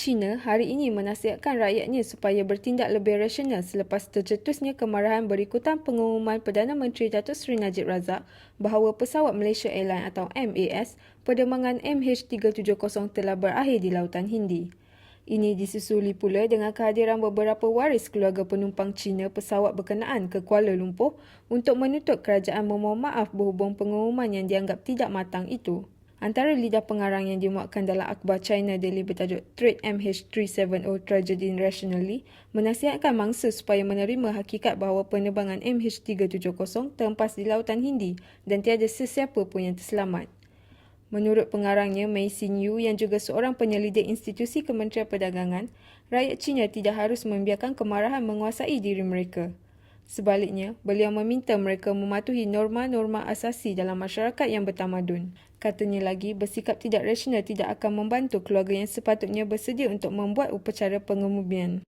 China hari ini menasihatkan rakyatnya supaya bertindak lebih rasional selepas tercetusnya kemarahan berikutan pengumuman Perdana Menteri Datuk Seri Najib Razak bahawa pesawat Malaysia Airlines atau MAS penerbangan MH370 telah berakhir di Lautan Hindi. Ini disusuli pula dengan kehadiran beberapa waris keluarga penumpang Cina pesawat berkenaan ke Kuala Lumpur untuk menuntut kerajaan memohon maaf berhubung pengumuman yang dianggap tidak matang itu. Antara lidah pengarang yang dimuatkan dalam akhbar China Daily bertajuk Trade MH370 Tragedy Rationally menasihatkan mangsa supaya menerima hakikat bahawa penerbangan MH370 terhempas di Lautan Hindi dan tiada sesiapa pun yang terselamat. Menurut pengarangnya Mei Xin Yu yang juga seorang penyelidik institusi Kementerian Perdagangan, rakyat China tidak harus membiarkan kemarahan menguasai diri mereka. Sebaliknya, beliau meminta mereka mematuhi norma-norma asasi dalam masyarakat yang bertamadun. Katanya lagi, bersikap tidak rasional tidak akan membantu keluarga yang sepatutnya bersedia untuk membuat upacara pengemudian.